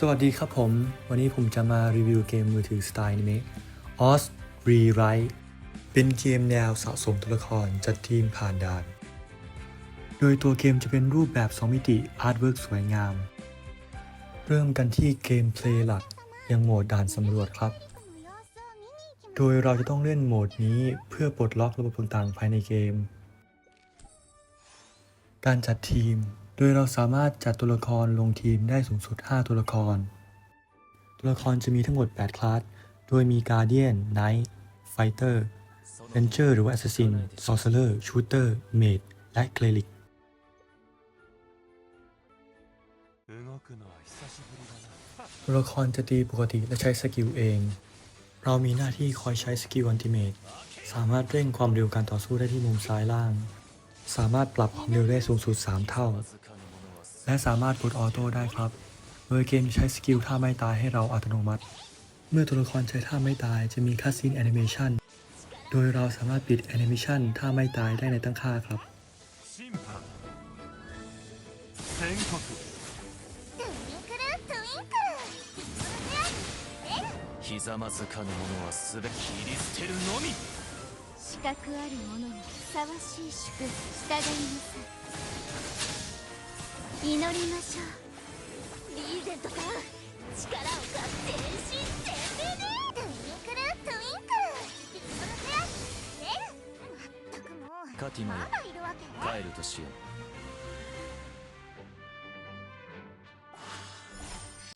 สวัสดีครับผม วันนี้ผมจะมารีวิวเกมมือถือสไตล์นิเมะ Oz Rewrite เป็นเกมแนวสะสมตัวละครจัดทีมผ่านด่าน โดยตัวเกมจะเป็นรูปแบบ 2 มิติอาร์ตเวิร์กสวยงาม เริ่มกันที่เกมเพลย์หลักยังโหมดด่านสำรวจครับ โดยเราจะต้องเล่นโหมดนี้เพื่อปลดล็อกระบบต่างๆภายในเกม การจัดทีม โดยเราสามารถจัดตัวละครลงทีมได้สูงสุด 5 ตัวละคร ตัวละครจะมีทั้งหมด 8 คลาส โดยมีการ์เดียนไนท์ไฟเตอร์เรนเจอร์หรือว่าแอสซัสซินซอร์เซอร์ชูเตอร์เมดและเคลลิกตัวละครจะตีปกติและใช้สกิลเอง เรามีหน้าที่คอยใช้สกิลอันติเมตสามารถเร่งความเร็วการต่อสู้ได้ที่มุมซ้ายล่าง สามารถปรับความเร็วได้สูงสุด 3 เท่า わずかのものは และสามารถกดออโต้ได้ครับ โดยเกมใช้สกิลท่าไม่ตายให้เราอัตโนมัติ เมื่อตัวละครใช้ท่าไม่ตายจะมีคัสซีนแอนิเมชันโดยเราสามารถปิดแอนิเมชันท่าไม่ตายได้ในตั้งค่าครับ 審判宣告トゥインクルトゥインクルひざまずかぬ者はすべ切り捨てるのみ 資格ある者にふさわしい祝福従いなさい祈りましょう。リーゼントさん力を貸全米でトゥインクルトゥインクルリズムフェアレルまったくもうカティマよ帰るとしよう